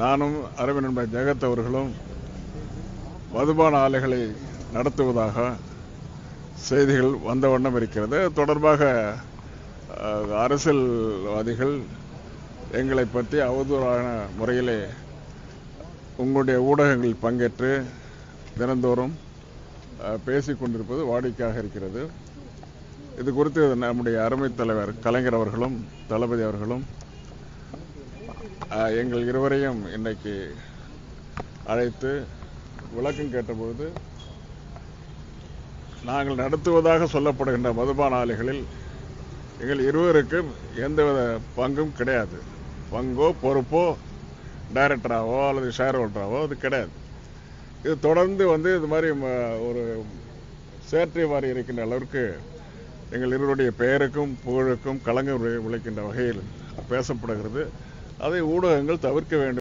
நானும் அரவிந்த் நண்பர் ஜெகத் அவர்களும் மதுபான ஆலைகளை நடத்துவதாக செய்திகள் வந்த வண்ணம் இருக்கிறது. தொடர்பாக அரசியல்வாதிகள் எங்களை பற்றி அவதூறான முறையிலே உங்களுடைய ஊடகங்களில் பங்கேற்று தினந்தோறும் பேசி பேசிக் கொண்டிருப்பது வாடிக்கையாக இருக்கிறது. இது குறித்து நம்முடைய அருமை தலைவர் கலைஞர் அவர்களும் தளபதி அவர்களும் எங்கள் இருவரையும் இன்னைக்கு அழைத்து விளக்கம் கேட்டபொழுது நாங்கள் நடத்துவதாக சொல்லப்படுகின்ற மதுபான ஆலைகளில் எங்கள் இருவருக்கும் எந்தவித பங்கும் கிடையாது. பங்கோ பொறுப்போ டைரக்டராகவோ அல்லது ஷேர் ஹோல்டராகவோ அது கிடையாது. இது தொடர்ந்து வந்து இது மாதிரி ஒரு சேற்றை வாரி இருக்கின்ற அளவிற்கு எங்கள் இருவருடைய பெயருக்கும் புகழுக்கும் கலங்க விளைக்கின்ற வகையில் பேசப்படுகிறது. அதை ஊடகங்கள் தவிர்க்க வேண்டும்.